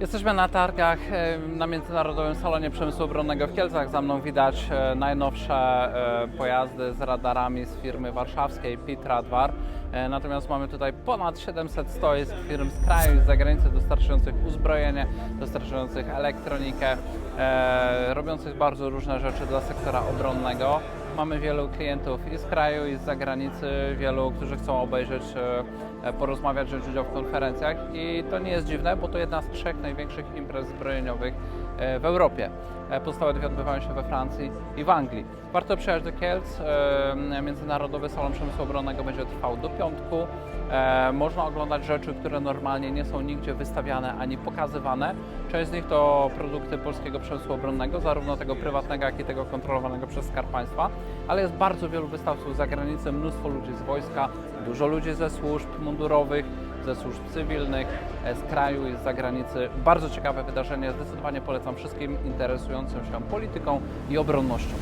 Jesteśmy na targach na Międzynarodowym Salonie Przemysłu Obronnego w Kielcach. Za mną widać e, najnowsze e, pojazdy z radarami z firmy warszawskiej PIT Radwar. E, Natomiast mamy tutaj ponad 700 stoisk firm z kraju i z zagranicy dostarczających uzbrojenie, dostarczających elektronikę, robiących bardzo różne rzeczy dla sektora obronnego. Mamy wielu klientów i z kraju, i z zagranicy, wielu, którzy chcą obejrzeć, e, porozmawiać, wziąć udział w konferencjach i to nie jest dziwne, bo to jedna z trzech największych imprez zbrojeniowych e, w Europie. E, Pozostałe dwie odbywają się we Francji i w Anglii. Warto przyjechać do Kielc. Międzynarodowy Salon Przemysłu Obronnego będzie trwał do piątku. E, Można oglądać rzeczy, które normalnie nie są nigdzie wystawiane ani pokazywane. Część z nich to produkty polskiego przemysłu obronnego, zarówno tego prywatnego, jak i tego kontrolowanego przez Skarb Państwa, ale jest bardzo wielu wystawców z zagranicy, mnóstwo ludzi z wojska, dużo ludzi ze służb mundurowych, ze służb cywilnych, e, z kraju i z zagranicy. Bardzo ciekawe wydarzenie, zdecydowanie polecam wszystkim interesującym się polityką i obronnością.